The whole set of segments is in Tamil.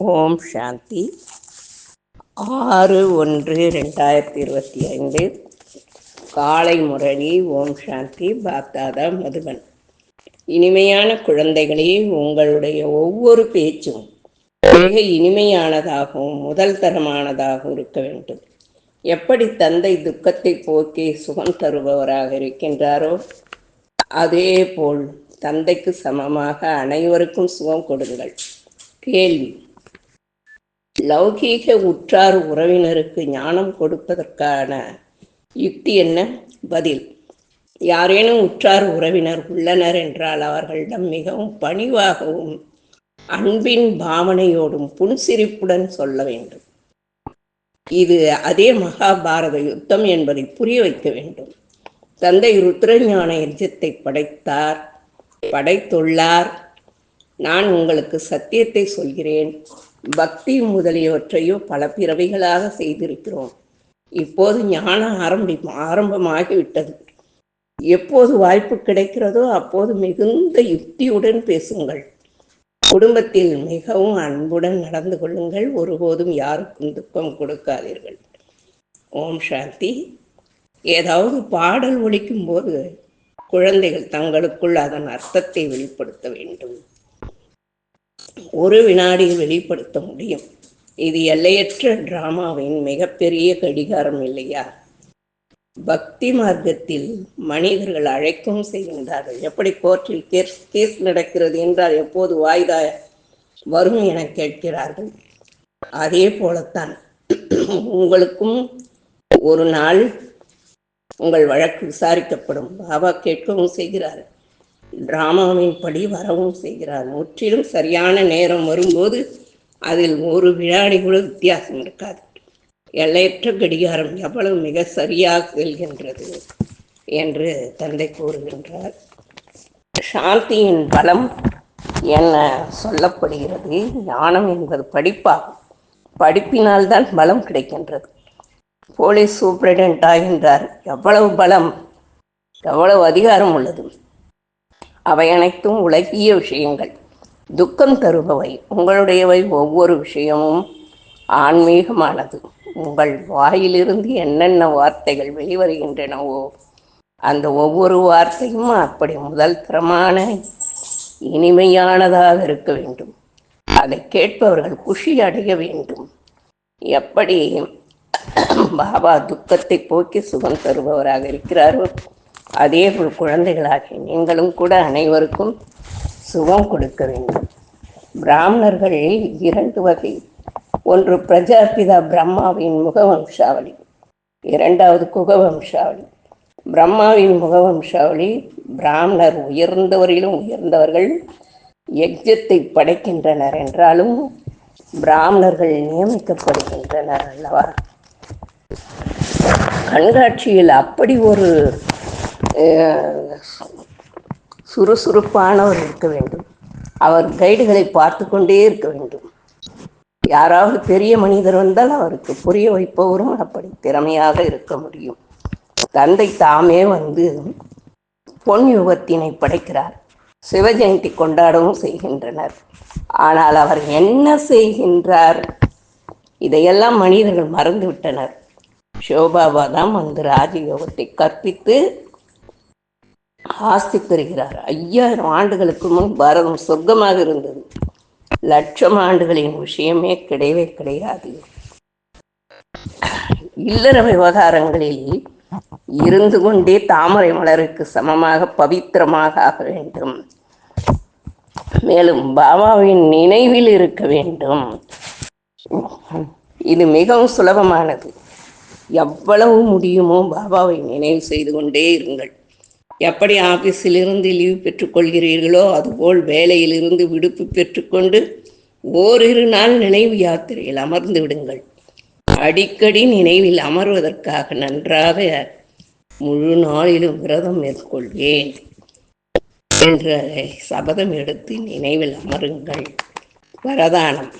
ஓம் சாந்தி. ஆறு ஒன்று ரெண்டாயிரத்தி இருபத்தி ஐந்து. காலை முரளி ஓம் சாந்தி பாப்தாதா மதுவன் இனிமையான குழந்தைகளே உங்களுடைய ஒவ்வொரு பேச்சும் மிக இனிமையானதாகவும் முதல் தரமானதாகவும் இருக்க வேண்டும். எப்படி தந்தை துக்கத்தை போக்கி சுகம் தருபவராக இருக்கின்றாரோ அதே போல் தந்தைக்கு சமமாக அனைவருக்கும் சுகம் கொடுங்கள். கேள்வி லௌகீக உற்றார் உறவினருக்கு ஞானம் கொடுப்பதற்கான யுக்தி என்ன? பதில். யாரேனும் உற்றார் உறவினர் உள்ளனர் என்றால் அவர்களிடம் மிகவும் பணிவாகவும் அன்பின் பாவனையோடும் புன்சிரிப்புடன் சொல்ல வேண்டும். இது அதே மகாபாரத யுத்தம் என்பதை புரிய வைக்க வேண்டும். தந்தை ருத்ரஞான யஜ்யத்தை படைத்தார் படைத்துள்ளார். நான் உங்களுக்கு சத்தியத்தை சொல்கிறேன். பக்தி முதலியவற்றையும் பல பிறவைகளாக செய்திருக்கிறோம். இப்போது ஞானம் ஆரம்பி ஆரம்பமாகிவிட்டது. எப்போது வாய்ப்பு கிடைக்கிறதோ அப்போது மிகுந்த யுக்தியுடன் பேசுங்கள். குடும்பத்தில் மிகவும் அன்புடன் நடந்து கொள்ளுங்கள். ஒருபோதும் யாருக்கும் துக்கம் கொடுக்காதீர்கள். ஓம் சாந்தி. ஏதாவது பாடல் ஒழிக்கும் போது குழந்தைகள் தங்களுக்குள் அதன் அர்த்தத்தை வெளிப்படுத்த வேண்டும். ஒரு வினாடியில் வெளிப்படுத்த முடியும். இது எல்லையற்ற டிராமாவின் மிகப்பெரிய கடிகாரம் இல்லையா? பக்தி மார்க்கத்தில் மனிதர்கள் அழைக்கவும் செய்கின்றார்கள். எப்படி கோர்ட்டில் கேஸ் கேஸ் நடக்கிறது என்றால் எப்போது வாய்தா வரும் என கேட்கிறார்கள். அதே போலத்தான் உங்களுக்கும் ஒரு நாள் உங்கள் வழக்கு விசாரிக்கப்படும். பாபா கேட்கவும் செய்கிறார்கள் டிராமாவின் படி வரவும் செய்கிறார். முற்றிலும் சரியான நேரம் வரும்போது அதில் ஒரு வினாடி கூட வித்தியாசம் இருக்காது. எல்லையற்ற கடிகாரம் எவ்வளவு மிக சரியாக செல்கின்றது என்று தந்தை கூறுகின்றார். சாந்தியின் பலம் என்ன சொல்லப்படுகிறது? ஞானம் என்பது படிப்பாகும். படிப்பினால்தான் பலம் கிடைக்கின்றது. போலீஸ் சூப்பரிடென்ட் ஆகின்றார். எவ்வளவு பலம்? எவ்வளவு அதிகாரம் உள்ளது? அவை அனைத்தும் உலகிய விஷயங்கள். துக்கம் தருபவை. உங்களுடையவை ஒவ்வொரு விஷயமும் ஆன்மீகமானது. உங்கள் வாயிலிருந்து என்னென்ன வார்த்தைகள் வெளிவருகின்றனவோ அந்த ஒவ்வொரு வார்த்தையும் அப்படி முதல் தரமான இனிமையானதாக இருக்க வேண்டும். அதை கேட்பவர்கள் குஷி அடைய வேண்டும். எப்படி? பாபா துக்கத்தை போக்கி சுகம் தருபவராக இருக்கிறாரோ? அதே போல் குழந்தைகளாகி நீங்களும் கூட அனைவருக்கும் சுகம் கொடுக்க வேண்டும். பிராமணர்கள் இரண்டு வகை. ஒன்று பிரஜாபிதா பிரம்மாவின் முகவம்சாவளி. இரண்டாவது குகவம்சாவளி. பிரம்மாவின் முகவம்சாவளி பிராமணர் உயர்ந்தவரிலும் உயர்ந்தவர்கள் யஜ்ஜத்தை படைக்கின்றனர் என்றாலும் பிராமணர்கள் நியமிக்கப்படுகின்றனர் அல்லவா? கண்காட்சியில் அப்படி ஒரு சுறுசுறுப்பானவர் இருக்க வேண்டும். அவர் கைடுகளை பார்த்து கொண்டே இருக்க வேண்டும். யாராவது பெரிய மனிதர் வந்தால் அவருக்கு புரிய வைப்பவரும் அப்படி திறமையாக இருக்க முடியும். தந்தை தாமே வந்து பொன் யுகத்தினை படைக்கிறார். சிவஜெயந்தி கொண்டாடவும் செய்கின்றனர். ஆனால் அவர் என்ன செய்கின்றார்? இதையெல்லாம் மனிதர்கள் மறந்துவிட்டனர். ஷோபாபா தான் வந்து ராஜயோகத்தை கற்பித்து ஆஸ்தி பெறுகிறார். ஐயாயிரம் ஆண்டுகளுக்கு முன் பாரதம் சொர்க்கமாக இருந்தது. லட்சம் ஆண்டுகளின் விஷயமே கிடையவே கிடையாது. இல்லற விவகாரங்களில் இருந்து கொண்டே தாமரை மலருக்கு சமமாக பவித்திரமாக ஆக வேண்டும். மேலும் பாபாவின் நினைவில் இருக்க வேண்டும். இது மிகவும் சுலபமானது. எவ்வளவு முடியுமோ பாபாவை நினைவு செய்து கொண்டே இருங்கள். எப்படி ஆஃபீஸில் இருந்து லீவ் பெற்றுக்கொள்கிறீர்களோ அதுபோல் வேலையிலிருந்து விடுப்பு பெற்றுக்கொண்டு ஓரிரு நாள் நினைவு யாத்திரையில் அமர்ந்து விடுங்கள். அடிக்கடி நினைவில் அமர்வதற்காக நன்றாக முழு நாளிலும் விரதம் மேற்கொள்வேன் என்ற சபதம் எடுத்து நினைவில் அமருங்கள். வரதானம்.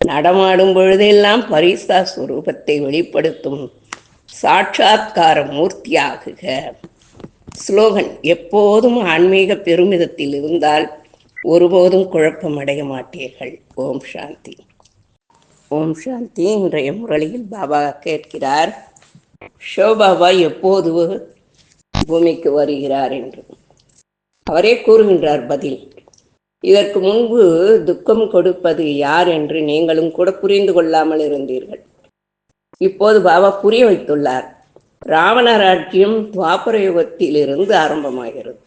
நடமாடும் பொழுதெல்லாம் பரிசா சுரூபத்தை வெளிப்படுத்தும் சாட்சாத்கார மூர்த்தியாகுக. ஸ்லோகன் எப்போதும் ஆன்மீக பெருமிதத்தில் இருந்தால் ஒருபோதும் குழப்பம் அடைய மாட்டீர்கள். ஓம் சாந்தி. ஓம் சாந்தி இன்றைய முரளியில் பாபா கேட்கிறார் ஷோபாபா எப்போது பூமிக்கு வருகிறார்? என்று. அவரே கூறுகின்றார் பதில் இதற்கு முன்பு துக்கம் கொடுப்பது யார் என்று நீங்களும் கூட புரிந்து கொள்ளாமல் இருந்தீர்கள். இப்போது பாபா புரிய வைத்துள்ளார். ராவண ராஜ்யம் துவாபர யுகத்திலிருந்து ஆரம்பமாகிறது.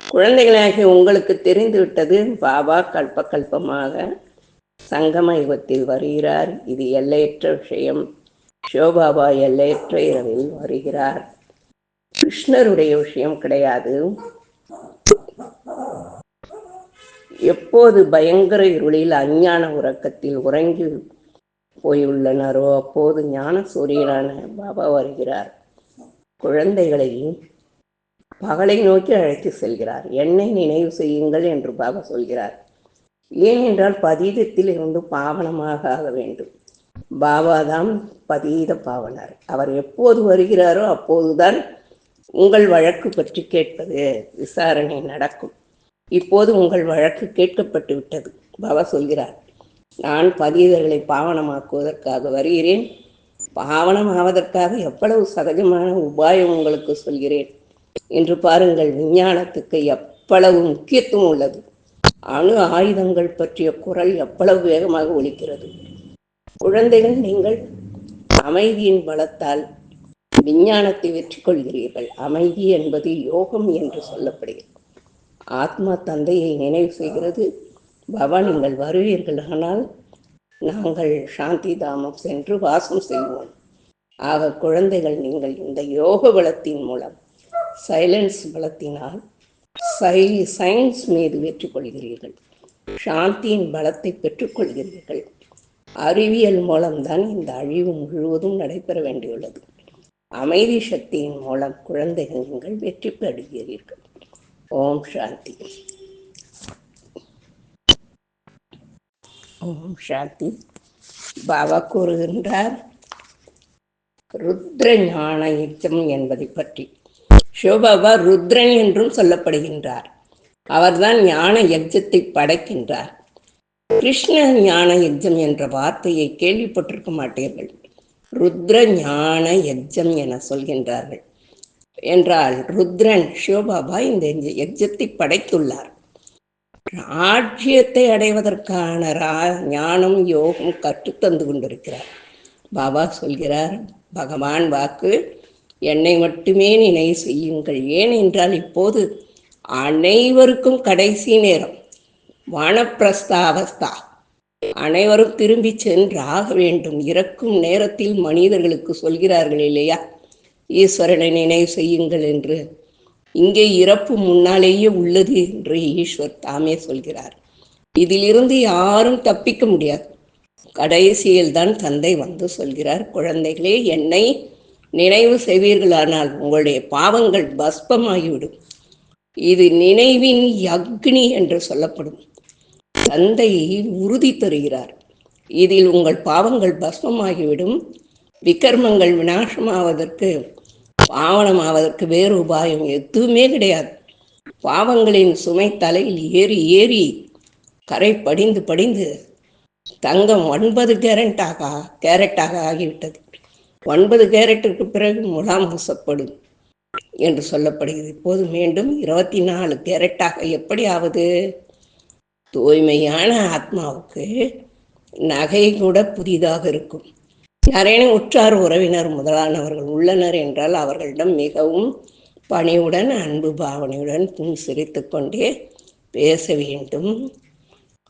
குழந்தைகளாகிய உங்களுக்கு தெரிந்துவிட்டது பாபா கல்ப கல்பமாக சங்கம யுகத்தில் வருகிறார். இது எல்லையற்ற விஷயம். சிவபாபா எல்லையற்ற இரவில் வருகிறார். கிருஷ்ணருடைய விஷயம் கிடையாது. எப்போது பயங்கர இருளில் அஞ்ஞான உறக்கத்தில் உறங்கி போயுள்ளனரோ அப்போது ஞான சூரியனான பாபா வருகிறார். குழந்தைகளையும் பகலை நோக்கி அழைத்து செல்கிறார். என்னை நினைவு செய்யுங்கள் என்று பாபா சொல்கிறார். ஏனென்றால் பதீதத்தில் இருந்து பாவனமாக ஆக வேண்டும். பாபா தான் பதீத பாவனர். அவர் எப்போது வருகிறாரோ அப்போதுதான் உங்கள் வழக்கு பற்றி கேட்பது விசாரணை நடக்கும். இப்போது உங்கள் வழக்கு கேட்கப்பட்டு விட்டது. பாபா சொல்கிறார் நான் பதீதர்களை பாவனமாக்குவதற்காக வருகிறேன். பாவனம் ஆவதற்காக எவ்வளவு சகஜமான உபாயம் உங்களுக்கு சொல்கிறேன். என்று பாருங்கள் விஞ்ஞானத்துக்கு எவ்வளவு முக்கியத்துவம் உள்ளது. அணு ஆயுதங்கள் பற்றிய குரல் எவ்வளவு வேகமாக ஒலிக்கிறது. குழந்தைகள் நீங்கள் அமைதியின் பலத்தால் விஞ்ஞானத்தை வெற்றி கொள்கிறீர்கள். அமைதி என்பது யோகம் என்று சொல்லப்படுகிறது. ஆத்மா தந்தையை நினைவு செய்கிறது. பவா நீங்கள் வருவீர்கள் ஆனால் நாங்கள் சாந்தி தாமம் சென்று வாசம் செய்வோம். ஆக குழந்தைகள் நீங்கள் இந்த யோக பலத்தின் மூலம் சைலன்ஸ் பலத்தினால் சை சயின்ஸ் மீது வெற்றி கொள்கிறீர்கள் சாந்தியின் பலத்தை பெற்றுக்கொள்கிறீர்கள். அறிவியல் மூலம்தான் இந்த அழிவு முழுவதும் நடைபெற வேண்டியுள்ளது. அமைதி சக்தியின் மூலம் குழந்தைகள் நீங்கள் வெற்றி பெறுகிறீர்கள். ஓம் சாந்தி. ஓம் சாந்தி. பாபா கூறுகின்றார் ருத்ர ஞான யுத்தம் என்பதை பற்றி. சிவபாபா ருத்ரன் என்றும் சொல்லப்படுகின்றார். அவர்தான் ஞான யஜ்ஜத்தை படைக்கின்றார். கிருஷ்ண ஞான யஜ்ஜம் என்ற வார்த்தையை கேள்விப்பட்டிருக்க மாட்டீர்கள். ருத்ர ஞான யஜ்ஜம் என சொல்கின்றார்கள். என்றால் ருத்ரன் சிவபாபா இந்த யஜ்ஜத்தை படைத்துள்ளார். ராஜ்யத்தை அடைவதற்கான ரா ஞானம் யோகம் கற்றுத்தந்து கொண்டிருக்கிறார். பாபா சொல்கிறார் பகவான் வாக்கு என்னை மட்டுமே நினைவு செய்யுங்கள். ஏன் என்றால் இப்போது அனைவருக்கும் கடைசி நேரம். வனப்பிரஸ்தாவஸ்தா. அனைவரும் திரும்பி சென்றாக வேண்டும். இறக்கும் நேரத்தில் மனிதர்களுக்கு சொல்கிறார்கள் இல்லையா? ஈஸ்வரனை நினைவு செய்யுங்கள் என்று. இங்கே இறப்பு முன்னாலேயே உள்ளது என்று ஈஸ்வர் தாமே சொல்கிறார். இதிலிருந்து யாரும் தப்பிக்க முடியாது. கடைசியில் தான் தந்தை வந்து சொல்கிறார் குழந்தைகளே என்னை நினைவு செய்வீர்களானால் உங்களுடைய பாவங்கள் பஸ்பமாகிவிடும். இது நினைவின் அக்னி என்று சொல்லப்படும். தந்தை உறுதி தருகிறார். இதில் உங்கள் பாவங்கள் பஸ்மமாகிவிடும் விக்கர்மங்கள் விநாசமாவதற்கு பாவனமாவதற்கு வேறு உபாயம் எதுவுமே கிடையாது. பாவங்களின் சுமை தலையில் ஏறி ஏறி கரை படிந்து படிந்து தங்கம் ஒன்பது கேரட்டாக கேரட்டாக ஆகிவிட்டது. ஒன்பது கேரட்டுக்கு பிறகு முலாம் பூசப்படும் என்று சொல்லப்படுகிறது. இப்போது மீண்டும் இருபத்தி நாலு கேரட்டாக எப்படியாவது தூய்மையான ஆத்மாவுக்கு நகை கூட புதிதாக இருக்கும். யாரேனும் உற்றார் உறவினர் முதலானவர்கள் உள்ளனர் என்றால் அவர்களிடம் மிகவும் பணிவுடன் அன்பு பாவனையுடன் சிரித்து கொண்டே பேச வேண்டும்.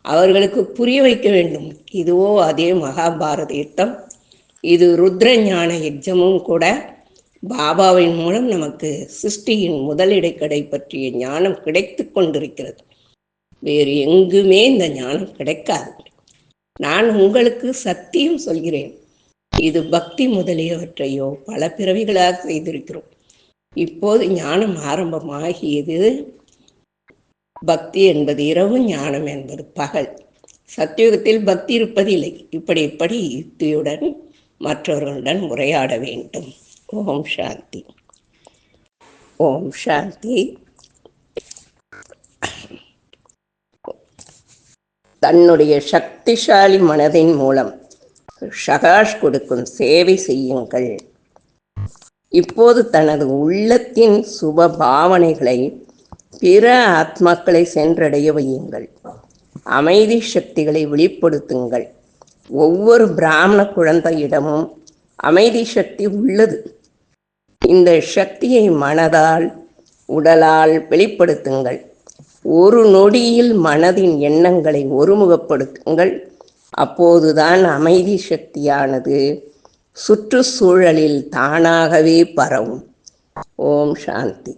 அவர்களுக்கு புரிய வைக்க வேண்டும். இதுவோ அதே மகாபாரத யுத்தம். இது ருத்ர ஞான யஜமும் கூட பாபாவின் மூலம் நமக்கு சிருஷ்டியின் முதலிடைக்கடை பற்றிய ஞானம் கிடைத்து கொண்டிருக்கிறது. வேறு எங்குமே இந்த ஞானம் கிடைக்காது. நான் உங்களுக்கு சத்தியம் சொல்கிறேன். இது பக்தி முதலியவற்றையோ பல பிறவிகளாக செய்திருக்கிறோம். இப்போது ஞானம் ஆரம்பமாகியது பக்தி என்பது இரவு ஞானம் என்பது பகல். சத்தியுகத்தில் பக்தி இருப்பதில்லை இப்படி இப்படி யுக்தியுடன் மற்றவர்களுடன் உரையாட வேண்டும். ஓம் சாந்தி. ஓம் சாந்தி. தன்னுடைய சக்திசாலி மனதின் மூலம் ஷகாஷ் கொடுக்கும் சேவை செய்யுங்கள். இப்போது தனது உள்ளத்தின் சுப பாவனைகளை பிற ஆத்மாக்களை சென்றடைய வையுங்கள். அமைதி சக்திகளை வெளிப்படுத்துங்கள். ஒவ்வொரு பிராமண குழந்தையிடமும் அமைதி சக்தி உள்ளது. இந்த சக்தியை மனதால் உடலால் வெளிப்படுத்துங்கள். ஒரு நொடியில் மனதின் எண்ணங்களை ஒருமுகப்படுத்துங்கள். அப்போதுதான் அமைதி சக்தியானது சுற்றுச்சூழலில் தானாகவே பரவும். ஓம் சாந்தி.